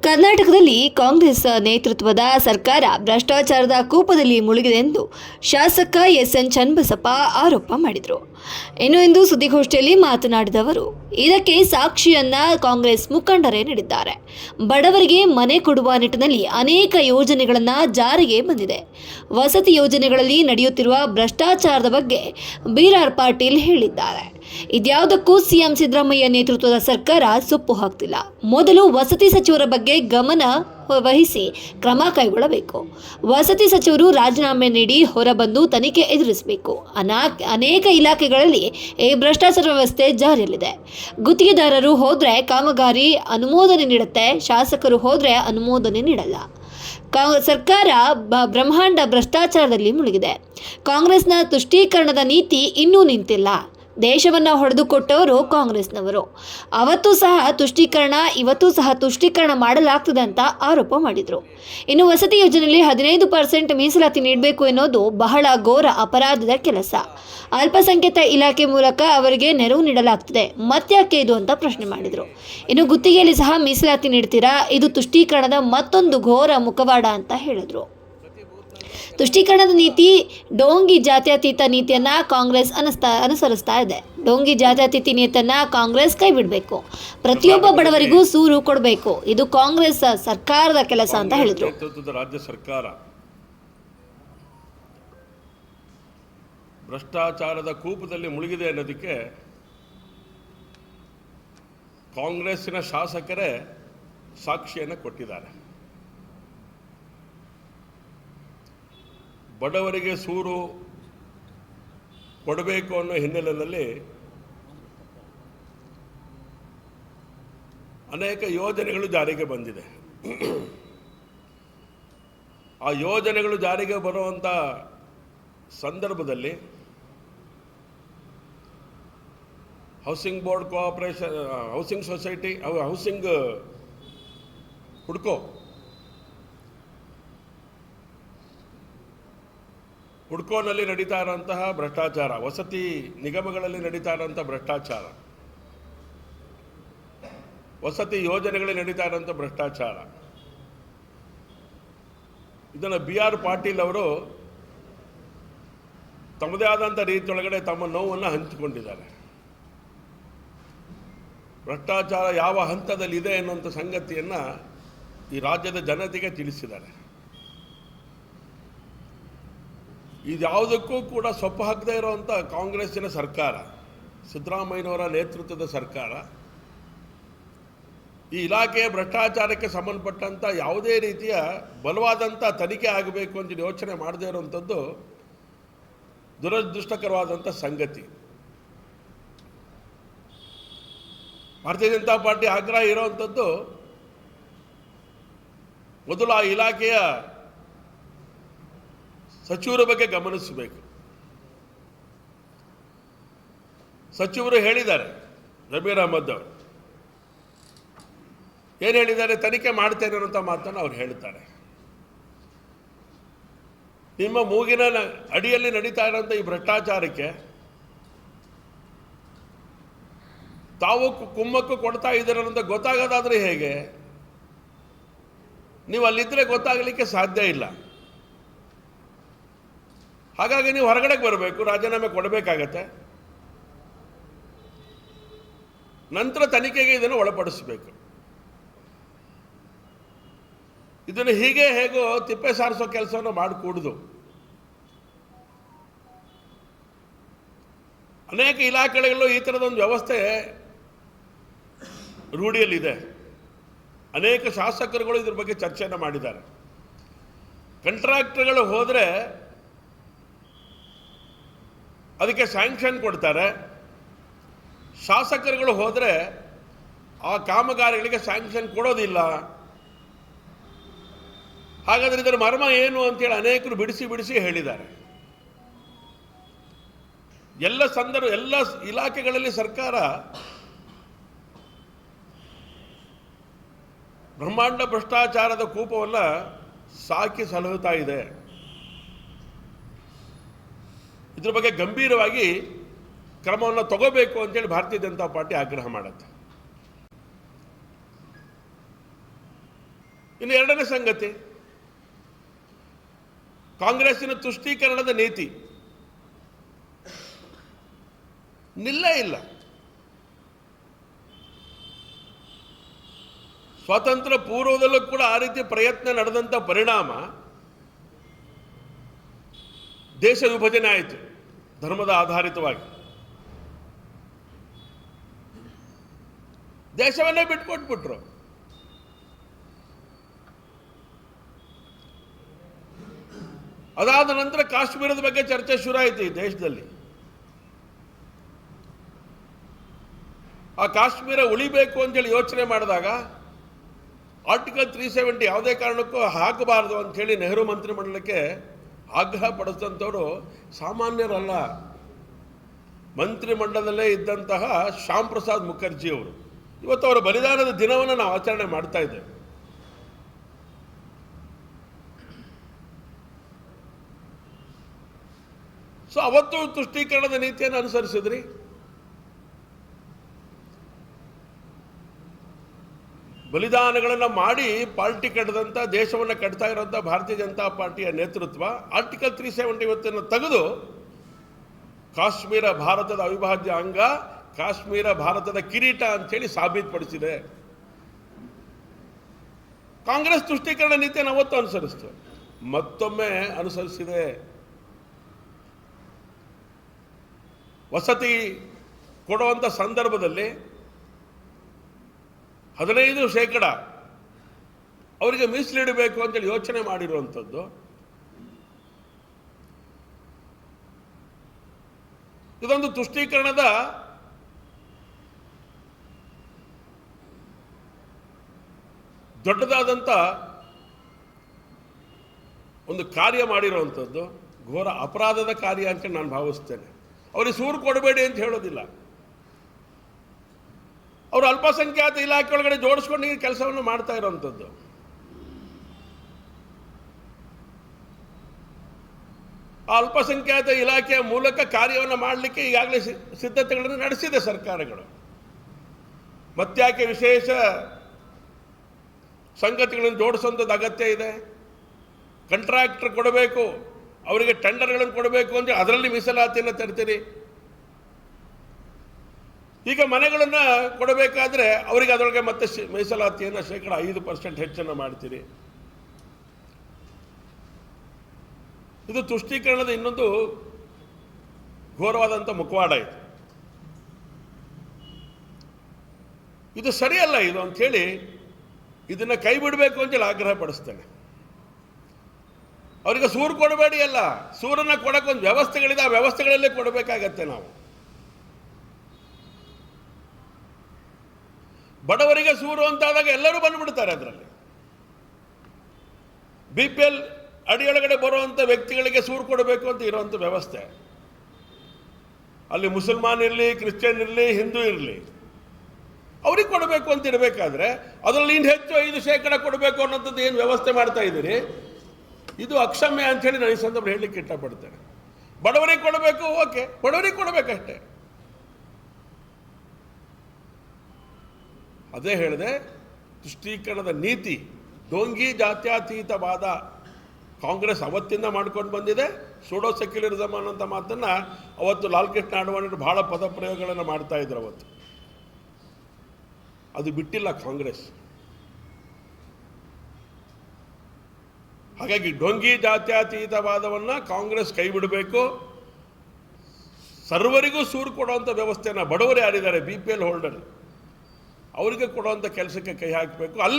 ಕರ್ನಾಟಕದಲ್ಲಿ ಕಾಂಗ್ರೆಸ್ ನೇತೃತ್ವದ ಸರ್ಕಾರ ಭ್ರಷ್ಟಾಚಾರದ ಕೂಪದಲ್ಲಿ ಮುಳುಗಿದೆ ಎಂದು ಶಾಸಕ ಎಸ್ ಎನ್ ಚನ್ನಬಸಪ್ಪ ಆರೋಪ ಮಾಡಿದರು. ಇನ್ನು ಇಂದು ಸುದ್ದಿಗೋಷ್ಠಿಯಲ್ಲಿ ಮಾತನಾಡಿದವರು, ಇದಕ್ಕೆ ಸಾಕ್ಷಿಯನ್ನ ಕಾಂಗ್ರೆಸ್ ಮುಖಂಡರೇ ನೀಡಿದ್ದಾರೆ. ಬಡವರಿಗೆ ಮನೆ ಕೊಡುವ ನಿಟ್ಟಿನಲ್ಲಿ ಅನೇಕ ಯೋಜನೆಗಳನ್ನು ಜಾರಿಗೆ ಬಂದಿದೆ. ವಸತಿ ಯೋಜನೆಗಳಲ್ಲಿ ನಡೆಯುತ್ತಿರುವ ಭ್ರಷ್ಟಾಚಾರದ ಬಗ್ಗೆ ಬಿಆರ್ ಪಾಟೀಲ್ ಹೇಳಿದ್ದಾರೆ. ಇದ್ಯಾವುದಕ್ಕೂ ಸಿಎಂ ಸಿದ್ದರಾಮಯ್ಯ ನೇತೃತ್ವದ ಸರ್ಕಾರ ಸೊಪ್ಪು ಹಾಕ್ತಿಲ್ಲ. ಮೊದಲು ವಸತಿ ಸಚಿವರ ಬಗ್ಗೆ ಗಮನ ವಹಿಸಿ ಕ್ರಮ ಕೈಗೊಳ್ಳಬೇಕು. ವಸತಿ ಸಚಿವರು ರಾಜೀನಾಮೆ ನೀಡಿ ಹೊರಬಂದು ತನಿಖೆ ಎದುರಿಸಬೇಕು. ಅನಾ ಅನೇಕ ಇಲಾಖೆಗಳಲ್ಲಿ ಈ ಭ್ರಷ್ಟಾಚಾರ ವ್ಯವಸ್ಥೆ ಜಾರಿಯಲ್ಲಿದೆ. ಗುತ್ತಿಗೆದಾರರು ಹೋದ್ರೆ ಕಾಮಗಾರಿ ಅನುಮೋದನೆ ನೀಡುತ್ತೆ, ಶಾಸಕರು ಹೋದ್ರೆ ಅನುಮೋದನೆ ನೀಡಲ್ಲ. ಸರ್ಕಾರ ಬ್ರಹ್ಮಾಂಡ ಭ್ರಷ್ಟಾಚಾರದಲ್ಲಿ ಮುಳುಗಿದೆ. ಕಾಂಗ್ರೆಸ್ನ ತುಷ್ಟೀಕರಣದ ನೀತಿ ಇನ್ನೂ ನಿಂತಿಲ್ಲ. ದೇಶವನ್ನು ಹೊಡೆದುಕೊಟ್ಟವರು ಕಾಂಗ್ರೆಸ್ನವರು. ಅವತ್ತು ಸಹ ತುಷ್ಟೀಕರಣ, ಇವತ್ತು ಸಹ ತುಷ್ಟೀಕರಣ ಮಾಡಲಾಗ್ತದೆ ಅಂತ ಆರೋಪ ಮಾಡಿದರು. ಇನ್ನು ವಸತಿ ಯೋಜನೆಯಲ್ಲಿ ಹದಿನೈದು ಪರ್ಸೆಂಟ್ ಮೀಸಲಾತಿ ನೀಡಬೇಕು ಎನ್ನುವುದು ಬಹಳ ಘೋರ ಅಪರಾಧದ ಕೆಲಸ. ಅಲ್ಪಸಂಖ್ಯಾತ ಇಲಾಖೆ ಮೂಲಕ ಅವರಿಗೆ ನೆರವು ನೀಡಲಾಗ್ತದೆ. ಮತ್ತ್ಯಾಕೆ ಇದು ಅಂತ ಪ್ರಶ್ನೆ ಮಾಡಿದರು. ಇನ್ನು ಗುತ್ತಿಗೆಯಲ್ಲಿ ಸಹ ಮೀಸಲಾತಿ ನೀಡ್ತೀರಾ? ಇದು ತುಷ್ಟೀಕರಣದ ಮತ್ತೊಂದು ಘೋರ ಮುಖವಾಡ ಅಂತ ಹೇಳಿದರು. ತುಷ್ಟೀಕರಣದ ನೀತಿ ಡೋಂಗಿ ಜಾತ್ಯತೀತ ನೀತಿಯನ್ನ ಕಾಂಗ್ರೆಸ್ ಅನಿಸ್ತಾ ಅನುಸರಿಸ್ತಾ ಇದೆ. ಡೋಂಗಿ ಜಾತ್ಯತೀತ ನೀತಿಯನ್ನ ಕಾಂಗ್ರೆಸ್ ಕೈ ಬಿಡಬೇಕು ಪ್ರತಿಯೊಬ್ಬ ಬಡವರಿಗೂ ಸೂರು ಕೊಡಬೇಕು. ಇದು ಕಾಂಗ್ರೆಸ್ ಸರ್ಕಾರದ ಕೆಲಸ ಅಂತ ಹೇಳಿದ್ರು. ರಾಜ್ಯ ಸರ್ಕಾರ. ಭ್ರಷ್ಟಾಚಾರದ ಕೂಪದಲ್ಲಿ ಮುಳುಗಿದೆ ಅನ್ನೋದಕ್ಕೆ ಕಾಂಗ್ರೆಸ್ಸಿನ ಶಾಸಕರೇ ಸಾಕ್ಷಿಯನ್ನು ಕೊಟ್ಟಿದ್ದಾರೆ. ಬಡವರಿಗೆ ಸೂರು ಕೊಡಬೇಕು ಅನ್ನೋ ಹಿನ್ನೆಲೆಯಲ್ಲಿ ಅನೇಕ ಯೋಜನೆಗಳು ಜಾರಿಗೆ ಬಂದಿದೆ. ಆ ಯೋಜನೆಗಳು ಜಾರಿಗೆ ಬರುವಂಥ ಸಂದರ್ಭದಲ್ಲಿ housing board cooperation, housing society housing ಹುಡ್ಕೋ ಹುಡ್ಕೋನಲ್ಲಿ ನಡೀತಾ ಇರೋಂತಹ ಭ್ರಷ್ಟಾಚಾರ, ವಸತಿ ನಿಗಮಗಳಲ್ಲಿ ನಡೀತಾ ಇರೋಂಥ ಭ್ರಷ್ಟಾಚಾರ, ವಸತಿ ಯೋಜನೆಗಳಲ್ಲಿ ನಡೀತಾ ಇರೋಂಥ ಭ್ರಷ್ಟಾಚಾರ. ಇದನ್ನು ಬಿ ಆರ್ ಪಾಟೀಲ್ ಅವರು ತಮ್ಮದೇ ಆದಂಥ ರೀತಿಯೊಳಗಡೆ ತಮ್ಮ ನೋವನ್ನು ಹಂಚಿಕೊಂಡಿದ್ದಾರೆ. ಭ್ರಷ್ಟಾಚಾರ ಯಾವ ಹಂತದಲ್ಲಿದೆ ಅನ್ನುವಂಥ ಸಂಗತಿಯನ್ನು ಈ ರಾಜ್ಯದ ಜನತೆಗೆ ತಿಳಿಸಿದ್ದಾರೆ. ಇದ್ಯಾವುದಕ್ಕೂ ಕೂಡ ಸೊಪ್ಪು ಹಾಕದೇ ಇರೋವಂಥ ಕಾಂಗ್ರೆಸ್ಸಿನ ಸರ್ಕಾರ, ಸಿದ್ದರಾಮಯ್ಯನವರ ನೇತೃತ್ವದ ಸರ್ಕಾರ, ಈ ಇಲಾಖೆಯ ಭ್ರಷ್ಟಾಚಾರಕ್ಕೆ ಸಂಬಂಧಪಟ್ಟಂಥ ಯಾವುದೇ ರೀತಿಯ ಬಲವಾದಂಥ ತನಿಖೆ ಆಗಬೇಕು ಅಂತ ಯೋಚನೆ ಮಾಡದೇ ಇರುವಂಥದ್ದು ದುರದೃಷ್ಟಕರವಾದಂಥ ಸಂಗತಿ. ಭಾರತೀಯ ಜನತಾ ಪಾರ್ಟಿ ಆಗ್ರಹ ಇರೋವಂಥದ್ದು ಮೊದಲು ಆ ಇಲಾಖೆಯ ಸಚಿವರ ಬಗ್ಗೆ ಗಮನಿಸಬೇಕು. ಸಚಿವರು ಹೇಳಿದ್ದಾರೆ, ಜಮೀರ್ ಅಹಮದ್ ಅವರು. ಏನು ಹೇಳಿದ್ದಾರೆ? ತನಿಖೆ ಮಾಡ್ತೇನೆ ಅನ್ನೋಂಥ ಮಾತನ್ನು ಅವ್ರು ಹೇಳ್ತಾರೆ. ನಿಮ್ಮ ಮೂಗಿನ ಅಡಿಯಲ್ಲಿ ನಡೀತಾ ಇರೋಂಥ ಈ ಭ್ರಷ್ಟಾಚಾರಕ್ಕೆ ತಾವು ಕುಮ್ಮಕ್ಕು ಕೊಡ್ತಾ ಇದ್ದೀರ ಗೊತ್ತಾಗೋದಾದ್ರೆ ಹೇಗೆ? ನೀವು ಅಲ್ಲಿದ್ದರೆ ಗೊತ್ತಾಗಲಿಕ್ಕೆ ಸಾಧ್ಯ ಇಲ್ಲ. ಹಾಗಾಗಿ ನೀವು ಹೊರಗಡೆಗೆ ಬರಬೇಕು, ರಾಜೀನಾಮೆ ಕೊಡಬೇಕಾಗತ್ತೆ. ನಂತರ ತನಿಖೆಗೆ ಇದನ್ನು ಒಳಪಡಿಸಬೇಕು. ಇದನ್ನು ಹೀಗೆ ಹೇಗೋ ತಿಪ್ಪೆ ಸಾರಿಸೋ ಕೆಲಸವನ್ನು ಮಾಡಿಕೂಡುದು. ಅನೇಕ ಇಲಾಖೆಗಳಲ್ಲೂ ಈ ಥರದೊಂದು ವ್ಯವಸ್ಥೆ ರೂಢಿಯಲ್ಲಿದೆ. ಅನೇಕ ಶಾಸಕರುಗಳು ಇದ್ರ ಬಗ್ಗೆ ಚರ್ಚೆಯನ್ನು ಮಾಡಿದ್ದಾರೆ. ಕಂಟ್ರಾಕ್ಟರ್ಗಳು ಹೋದರೆ ಅದಕ್ಕೆ ಸ್ಯಾಂಕ್ಷನ್ ಕೊಡ್ತಾರೆ. ಶಾಸಕರುಗಳು ಹೋದರೆ ಆ ಕಾಮಗಾರಿಗಳಿಗೆ ಸ್ಯಾಂಕ್ಷನ್ ಕೊಡೋದಿಲ್ಲ. ಹಾಗಾದರೆ ಇದರ ಮರ್ಮ ಏನು ಅಂತೇಳಿ ಅನೇಕರು ಬಿಡಿಸಿ ಬಿಡಿಸಿ ಹೇಳಿದ್ದಾರೆ. ಎಲ್ಲ ಸಂದರ್ಭ, ಎಲ್ಲ ಇಲಾಖೆಗಳಲ್ಲಿ ಸರ್ಕಾರ ಬ್ರಹ್ಮಾಂಡ ಭ್ರಷ್ಟಾಚಾರದ ಕೂಪವನ್ನು ಸಾಕಿ ಸಲಹುತ್ತಾ ಇದೆ. ಇದ್ರ ಬಗ್ಗೆ ಗಂಭೀರವಾಗಿ ಕ್ರಮವನ್ನು ತಗೋಬೇಕು ಅಂತೇಳಿ ಭಾರತೀಯ ಜನತಾ ಪಾರ್ಟಿ ಆಗ್ರಹ ಮಾಡುತ್ತೆ. ಇನ್ನು ಎರಡನೇ ಸಂಗತಿ, ಕಾಂಗ್ರೆಸ್ಸಿನ ತುಷ್ಟೀಕರಣದ ನೀತಿ. ನಿಲ್ಲೇ ಇಲ್ಲ. ಸ್ವಾತಂತ್ರ್ಯ ಪೂರ್ವದಲ್ಲೂ ಕೂಡ ಆ ರೀತಿ ಪ್ರಯತ್ನ ನಡೆದಂಥ ಪರಿಣಾಮ ದೇಶ ವಿಭಜನೆ ಆಯಿತು. ಧರ್ಮದ ಆಧಾರಿತವಾಗಿ. ದೇಶವನ್ನೇ ಬಿಟ್ಕೊಟ್ಬಿಟ್ರು. ಅದಾದ ನಂತರ ಕಾಶ್ಮೀರದ ಬಗ್ಗೆ ಚರ್ಚೆ ಶುರು ಆಯಿತು ಈ ದೇಶದಲ್ಲಿ. ಆ ಕಾಶ್ಮೀರ ಉಳಿಬೇಕು ಅಂತೇಳಿ ಯೋಚನೆ ಮಾಡಿದಾಗ ಆರ್ಟಿಕಲ್ ತ್ರೀ ಸೆವೆಂಟಿ ಯಾವುದೇ ಕಾರಣಕ್ಕೂ ಹಾಕಬಾರದು ಅಂಥೇಳಿ ನೆಹರು ಮಂತ್ರಿಮಂಡಲಕ್ಕೆ ಆಗ್ರಹ ಪಡಿಸಿದಂಥವ್ರು ಸಾಮಾನ್ಯರಲ್ಲ. ಮಂತ್ರಿಮಂಡಲದಲ್ಲೇ ಇದ್ದಂತಹ ಶ್ಯಾಮ್ ಪ್ರಸಾದ್ ಮುಖರ್ಜಿಯವರು ಇವತ್ತು ಅವರ ಬಲಿದಾನದ ದಿನವನ್ನು ನಾವು ಆಚರಣೆ ಮಾಡ್ತಾ ಇದ್ದೇವೆ. ಸೊ ಅವತ್ತು ತುಷ್ಟೀಕರಣದ ನೀತಿಯನ್ನು ಅನುಸರಿಸಿದ್ರಿ? ಬಲಿದಾನಗಳನ್ನು ಮಾಡಿ ಪಾರ್ಟಿ ಕಟ್ಟದಂಥ ದೇಶವನ್ನು ಕಟ್ತಾ ಇರೋಂಥ ಭಾರತೀಯ ಜನತಾ ಪಾರ್ಟಿಯ ನೇತೃತ್ವ ಆರ್ಟಿಕಲ್ ತ್ರೀ ಸೆವೆಂಟಿ ಇವತ್ತನ್ನು ತೆಗೆದು ಕಾಶ್ಮೀರ ಭಾರತದ ಅವಿಭಾಜ್ಯ ಅಂಗ, ಕಾಶ್ಮೀರ ಭಾರತದ ಕಿರೀಟ ಅಂತೇಳಿ ಸಾಬೀತುಪಡಿಸಿದೆ. ಕಾಂಗ್ರೆಸ್ ತುಷ್ಟೀಕರಣ ನೀತಿಯನ್ನು ಅವತ್ತು ಅನುಸರಿಸ್ತು. ಮತ್ತೊಮ್ಮೆ ಅನುಸರಿಸಿದೆ. ವಸತಿ ಕೊಡುವಂಥ ಸಂದರ್ಭದಲ್ಲಿ ಹದಿನೈದು ಶೇಕಡ. ಅವರಿಗೆ ಮೀಸಲಿಡಬೇಕು ಅಂತೇಳಿ ಯೋಚನೆ ಮಾಡಿರುವಂಥದ್ದು. ಇದೊಂದು ತುಷ್ಟೀಕರಣದ ದೊಡ್ಡದಾದಂಥ ಒಂದು ಕಾರ್ಯ ಮಾಡಿರುವಂಥದ್ದು. ಘೋರ ಅಪರಾಧದ ಕಾರ್ಯ ಅಂತ ನಾನು ಭಾವಿಸ್ತೇನೆ. ಅವ್ರಿಗೆ ಸೂರು ಕೊಡಬೇಡಿ ಅಂತ ಹೇಳೋದಿಲ್ಲ. ಅವರು ಅಲ್ಪಸಂಖ್ಯಾತ ಇಲಾಖೆ ಒಳಗಡೆ ಜೋಡಿಸ್ಕೊಂಡು ಈ ಕೆಲಸವನ್ನು ಮಾಡ್ತಾ ಇರೋವಂಥದ್ದು ಆ ಅಲ್ಪಸಂಖ್ಯಾತ ಇಲಾಖೆಯ ಮೂಲಕ ಕಾರ್ಯವನ್ನು ಮಾಡಲಿಕ್ಕೆ ಈಗಾಗಲೇ ಸಿದ್ಧತೆಗಳನ್ನು ನಡೆಸಿದೆ ಸರ್ಕಾರಗಳು. ಮತ್ತಾಕೆ ವಿಶೇಷ ಸಂಗತಿಗಳನ್ನು ಜೋಡಿಸುವಂಥದ್ದು ಅಗತ್ಯ ಇದೆ. ಕಂಟ್ರಾಕ್ಟರ್ ಕೊಡಬೇಕು, ಅವರಿಗೆ ಟೆಂಡರ್ಗಳನ್ನು ಕೊಡಬೇಕು ಅಂದರೆ ಅದರಲ್ಲಿ ಮೀಸಲಾತಿಯನ್ನು ತರ್ತೀರಿ. ಈಗ ಮನೆಗಳನ್ನು ಕೊಡಬೇಕಾದ್ರೆ ಅವರಿಗೆ ಅದರೊಳಗೆ ಮತ್ತೆ ಮೀಸಲಾತಿಯನ್ನು ಶೇಕಡ ಐದು ಪರ್ಸೆಂಟ್ ಹೆಚ್ಚನ್ನು ಮಾಡ್ತೀರಿ. ಇದು ತುಷ್ಟೀಕರಣದ ಇನ್ನೊಂದು ಘೋರವಾದಂಥ ಮುಖವಾಡ ಇದು. ಇದು ಸರಿಯಲ್ಲ ಇದು ಅಂಥೇಳಿ ಇದನ್ನು ಕೈ ಬಿಡಬೇಕು ಅಂತೇಳಿ ಆಗ್ರಹ ಪಡಿಸ್ತೇನೆ. ಅವರಿಗೆ ಸೂರು ಕೊಡಬೇಡಿ ಅಲ್ಲ. ಸೂರನ್ನು ಕೊಡೋಕ್ಕೊಂದು ವ್ಯವಸ್ಥೆಗಳಿದೆ. ಆ ವ್ಯವಸ್ಥೆಗಳಲ್ಲೇ ಕೊಡಬೇಕಾಗತ್ತೆ ನಾವು. ಬಡವರಿಗೆ ಸೂರು ಅಂತಾದಾಗ ಎಲ್ಲರೂ ಬಂದ್ಬಿಡ್ತಾರೆ ಅದರಲ್ಲಿ. ಬಿ ಪಿ ಎಲ್ ಅಡಿಯೊಳಗಡೆ ಬರುವಂಥ ವ್ಯಕ್ತಿಗಳಿಗೆ ಸೂರು ಕೊಡಬೇಕು ಅಂತ ಇರುವಂಥ ವ್ಯವಸ್ಥೆ. ಅಲ್ಲಿ ಮುಸಲ್ಮಾನ್ ಇರಲಿ, ಕ್ರಿಶ್ಚಿಯನ್ ಇರಲಿ, ಹಿಂದೂ ಇರಲಿ. ಅವ್ರಿಗೆ ಕೊಡಬೇಕು ಅಂತ ಇರಬೇಕಾದ್ರೆ ಅದರಲ್ಲಿ ಇನ್ನು ಹೆಚ್ಚು ಐದು ಶೇಕಡ ಕೊಡಬೇಕು ಅನ್ನೋಂಥದ್ದು ಏನು ವ್ಯವಸ್ಥೆ ಮಾಡ್ತಾ ಇದ್ದೀರಿ? ಇದು ಅಕ್ಷಮ್ಯ ಅಂಥೇಳಿ ನಾನು ಈ ಸಂದರ್ಭ ಹೇಳಲಿಕ್ಕೆ ಇಷ್ಟಪಡ್ತೇನೆ. ಬಡವರಿಗೆ ಕೊಡಬೇಕು ಓಕೆ ಬಡವರಿಗೆ ಕೊಡಬೇಕಷ್ಟೇ. ಅದೇ ಹೇಳಿದೆ, ತುಷ್ಟೀಕರಣದ ನೀತಿ ಡೋಂಗಿ ಜಾತ್ಯತೀತವಾದ ಕಾಂಗ್ರೆಸ್ ಅವತ್ತಿಂದ ಮಾಡ್ಕೊಂಡು ಬಂದಿದೆ. ಸೂಡೋ ಸೆಕ್ಯುಲರಿಸಮ್ ಅನ್ನೋಂಥ ಮಾತನ್ನು ಅವತ್ತು ಲಾಲ್ ಕೃಷ್ಣ ಅಡ್ವಾಣಿಯವರು ಭಾಳ ಪದ ಪ್ರಯೋಗಗಳನ್ನು ಮಾಡ್ತಾ ಇದ್ರು ಅವತ್ತು. ಅದು ಬಿಟ್ಟಿಲ್ಲ ಕಾಂಗ್ರೆಸ್. ಹಾಗಾಗಿ ಡೊಂಗಿ ಜಾತ್ಯತೀತವಾದವನ್ನು ಕಾಂಗ್ರೆಸ್ ಕೈ ಬಿಡಬೇಕು. ಸರ್ವರಿಗೂ ಸೂರು ಕೊಡುವಂಥ ವ್ಯವಸ್ಥೆಯನ್ನು ಬಡವರು ಯಾರಿದ್ದಾರೆ? ಬಿ ಪಿ ಎಲ್ ಹೋಲ್ಡರ್ ಅವರಿಗೆ ಕೊಡುವಂಥ ಕೆಲಸಕ್ಕೆ ಕೈ ಹಾಕಬೇಕು. ಅಲ್ಲಿ